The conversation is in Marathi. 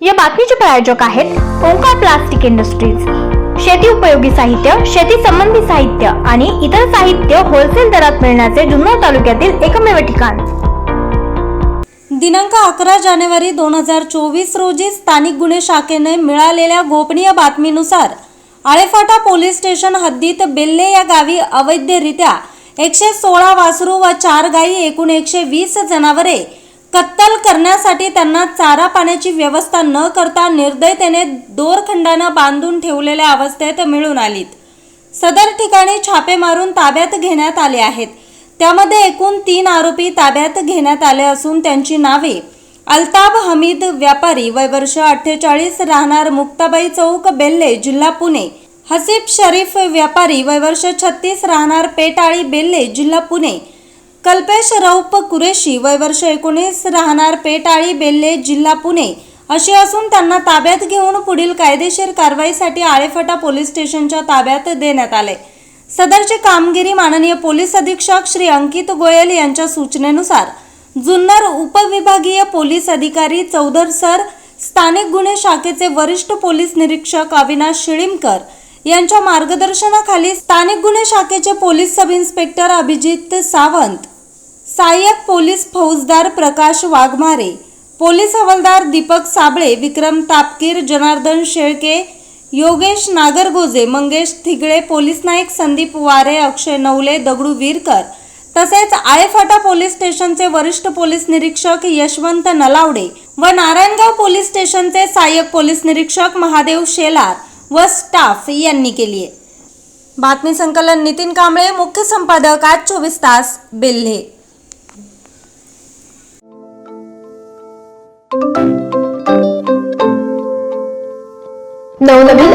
या बातमीचे प्रायोजक आहेत ओंकार प्लास्टिक इंडस्ट्रीज. शेती उपयोगी साहित्य शेती संबंधी साहित्य आणि इतर साहित्य होलसेल दरात मिळण्याचे जुन्नर तालुक्यातील एकमेव ठिकाण. दिनांक अकरा जानेवारी दोन हजार चोवीस रोजी स्थानिक गुन्हे शाखेने मिळालेल्या गोपनीय बातमीनुसार आळेफाटा पोलीस स्टेशन हद्दीत बेल्ले या गावी अवैधरित्या एकशे सोळा वासरू व चार गायी एकूण एकशे वीस जनावरे कत्तल करण्यासाठी त्यांना चारा पाण्याची व्यवस्था न करता निर्दयतेने दोरखंडानं बांधून ठेवलेल्या अवस्थेत मिळून आलीत. सदर ठिकाणी छापे मारून ताब्यात घेण्यात आले आहेत. त्यामध्ये एकूण तीन आरोपी ताब्यात घेण्यात आले असून त्यांची नावे अल्ताब हमीद व्यापारी वय वर्ष अठ्ठेचाळीस राहणार मुक्ताबाई चौक बेल्ले जिल्हा पुणे हसीब शरीफ व्यापारी वय वर्ष छत्तीस राहणार पेटाळी बेल्ले जिल्हा पुणे कल्पेश रौप कुरेशी वय वर्ष एकोणीस राहणार पेटाळी बेल्ले जिल्हा पुणे असे असून त्यांना ताब्यात घेऊन पुढील कायदेशीर कारवाईसाठी आळेफाटा पोलीस स्टेशनच्या ताब्यात देण्यात आले. सदरची कामगिरी माननीय पोलीस अधीक्षक श्री अंकित गोयल यांच्या सूचनेनुसार जुन्नर उपविभागीय पोलीस अधिकारी चौधर सर स्थानिक गुन्हे शाखेचे वरिष्ठ पोलीस निरीक्षक अविनाश शिळीमकर यांच्या मार्गदर्शनाखाली स्थानिक गुन्हे शाखेचे police sub inspector Abhijit Sawant सहाय्यक पोलीस फौजदार प्रकाश वाघमारे पोलीस हवालदार दीपक साबळे विक्रम तापकीर जनार्दन शेळके योगेश नागरगोजे मंगेश थिगळे पोलीस नाईक संदीप वारे अक्षय नवले दगडू वीरकर तसेच आळेफाटा पोलीस स्टेशनचे वरिष्ठ पोलीस निरीक्षक यशवंत नलावडे व नारायणगाव पोलीस स्टेशनचे सहाय्यक पोलीस निरीक्षक महादेव शेलार व स्टाफ यांनी केली आहे. बातमी संकलन नितीन कांबळे मुख्य संपादक आज चोवीस तास बेल्हे.